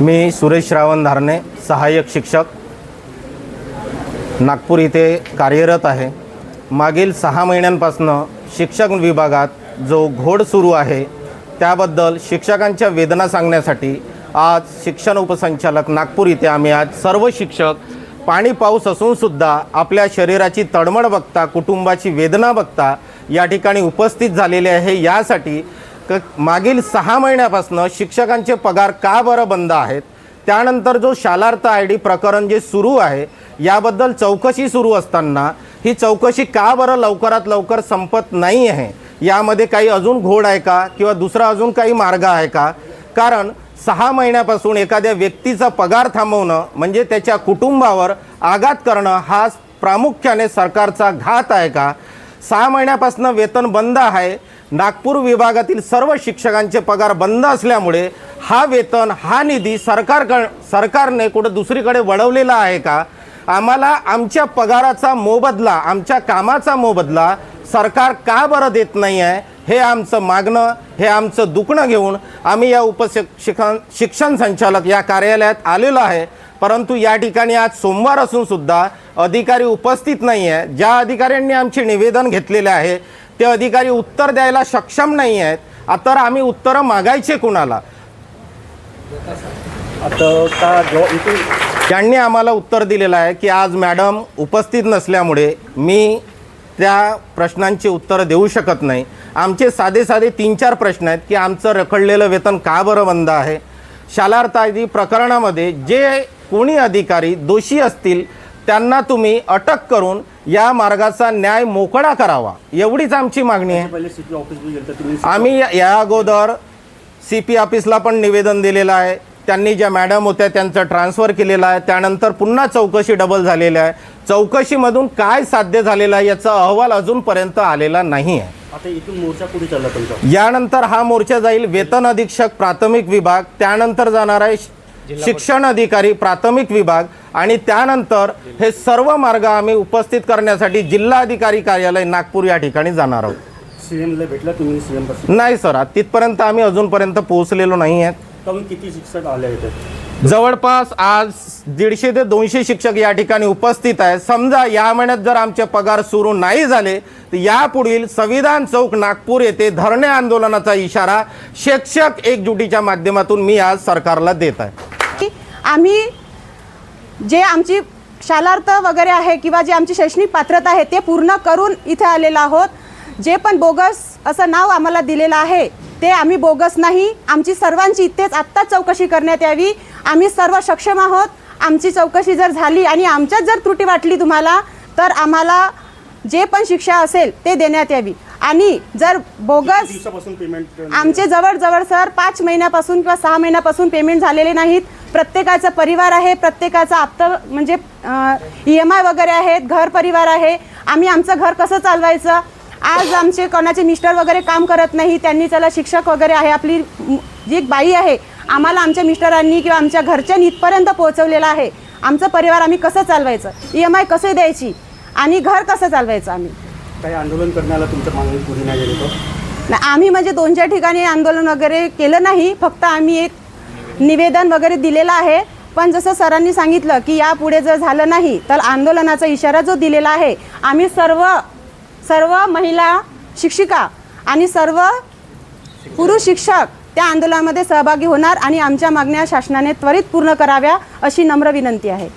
मी सुरेश श्रावण धारणे सहाय्यक शिक्षक. नागपूर इथे कार्यरत आहे. मागील सहा महिन्यांपासनं शिक्षक विभागात जो घोड सुरू आहे त्याबद्दल शिक्षकांच्या वेदना सांगण्यासाठी आज शिक्षण उपसंचालक नागपूर इथे आम्ही आज सर्व शिक्षक पाणी पाऊस असूनसुद्धा आपल्या शरीराची तडमड बघता कुटुंबाची वेदना बघता या ठिकाणी उपस्थित झालेले आहे. यासाठी क मागील सहा महिन्यापासून शिक्षकांचे पगार का बरं बंद आहेत? त्यानंतर जो शालार्थ आय डी प्रकरण जे सुरू आहे याबद्दल चौकशी सुरू असताना ही चौकशी का बरं लवकरात लवकर संपत नाही आहे? यामध्ये काही अजून घोड आहे का? किंवा दुसरा अजून काही मार्ग आहे का? कारण सहा महिन्यापासून एखाद्या व्यक्तीचा पगार थांबवणं म्हणजे त्याच्या कुटुंबावर आघात करणं हा प्रामुख्याने सरकारचा घात आहे का? सहा महिन्यापासून वेतन बंद आहे नागपूर विभागातील सर्व शिक्षकांचे पगार बंद असल्यामुळे हा वेतन हा निधी सरकार सरकारने कुठं दुसरीकडे वळवलेला आहे का? आम्हाला आमच्या पगाराचा मोबदला आमच्या कामाचा मोबदला सरकार का बरं देत नाही आहे हे आमचं मागणं हे आमचं दुखणं घेऊन आम्ही या उपशिक्षण शिक्षण संचालक या कार्यालयात आलेलो आहे. परंतु या ठिकाणी आज सोमवार असूनसुद्धा अधिकारी उपस्थित नाही आहे ज्या अधिकाऱ्यांनी आमचे निवेदन घेतलेले आहे ते अधिकारी उत्तर द्यायला सक्षम नाही आहेत. तर आम्ही उत्तरं मागायचे कुणाला? त्यांनी आम्हाला उत्तर दिलेलं आहे की आज मॅडम उपस्थित नसल्यामुळे मी त्या प्रश्नांची उत्तरं देऊ शकत नाही. आमचे साधे साधे तीन चार प्रश्न आहेत की आमचं रखडलेलं वेतन का बरं बंद आहे? शालार्थ आदी प्रकरणामध्ये जे कोणी अधिकारी दोषी असतील त्यांना तुम्ही अटक करून या मार्गाचा न्याय मोकळा करावा. एवढीच आमची मागणी आहे. आम्ही या- अगोदर सी पी ऑफिसला पण निवेदन दिलेलं आहे. त्यांनी ज्या मॅडम होत्या त्यांचं ट्रान्सफर केलेलं आहे. त्यानंतर पुन्हा चौकशी डबल झालेली आहे. चौकशीमधून काय साध्य झालेलं आहे याचा अहवाल अजूनपर्यंत आलेला नाही आहे. आता इथून मोर्चा कुठे चालला तुमचा. यानंतर हा मोर्चा जाईल. वेतन अधीक्षक प्राथमिक विभाग. त्यानंतर जाणार आहे शिक्षण अधिकारी प्राथमिक विभाग आणि त्यानंतर हे सर्व मार्ग आम्ही उपस्थित करण्यासाठी जिल्हाधिकारी कार्यालय नागपूर या ठिकाणी जाणार आहोत. सीएमला भेटला तुम्ही सीएम नाही सर तिथपर्यंत आम्ही अजूनपर्यंत पोहोचलेलो नाही आहेत किती शिक्षक आले आहेत? जवळपास आज दीडशे ते दोनशे शिक्षक या ठिकाणी उपस्थित आहेत. समजा या महिन्यात जर आमचे पगार सुरू नाही झाले तर यापुढील संविधान चौक नागपूर येथे धरणे आंदोलनाचा इशारा शिक्षक एकजुटीच्या माध्यमातून मी आज सरकारला देत आहे. आम्ही जे आमची शालार्थ वगैरे आहे किंवा जे आमची शैक्षणिक पात्रता आहे ते पूर्ण करून इथे आलेलो आहोत. जे पण बोगस असं नाव आम्हाला दिलेलं आहे ते आम्ही बोगस नाही. आमची सर्वांची इथेच आत्ताच चौकशी करण्यात यावी. आम्ही सर्व सक्षम आहोत. आमची चौकशी जर झाली आणि आमच्यात जर त्रुटी वाटली तुम्हाला तर आम्हाला जे पण शिक्षा असेल ते देण्यात यावी. आणि जर बोगस दिवसापासून पेमेंट आमचे जवळजवळ सर पाच महिन्यापासून किंवा सहा महिन्यापासून पेमेंट झालेले नाहीत. प्रत्येकाचा परिवार आहे प्रत्येकाचा आप्त म्हणजे ई एम आय वगैरे आहेत घर परिवार आहे. आम्ही आमचं घर कसं चालवायचं? आज आमचे कोणाचे मिस्टर वगैरे काम करत नाही त्यांनी त्याला शिक्षक वगैरे आहे. आपली जी बाई आहे आम्हाला आमच्या मिस्टरांनी किंवा आमच्या घरच्यांनी इथपर्यंत पोहोचवलेलं आहे. आमचं परिवार आम्ही कसं चालवायचं? ई एम आय कसे द्यायची? आणि घर कसं चालवायचं आम्ही? काही आंदोलन करण्याला तुमच्या मागणी पुढे नाही गेली नाही, आम्ही म्हणजे दोन चार ठिकाणी आंदोलन वगैरे केलं नाही. फक्त आम्ही एक निवेदन वगैरे दिलेलं आहे. पण जसं सरांनी सांगितलं की यापुढे जर झालं नाही तर आंदोलनाचा इशारा जो दिलेला आहे आम्ही सर्व सर्व महिला शिक्षिका आणि सर्व पुरुष शिक्षक त्या आंदोलनामध्ये सहभागी होणार आणि आमच्या मागण्या शासनाने त्वरित पूर्ण कराव्या अशी नम्र विनंती आहे.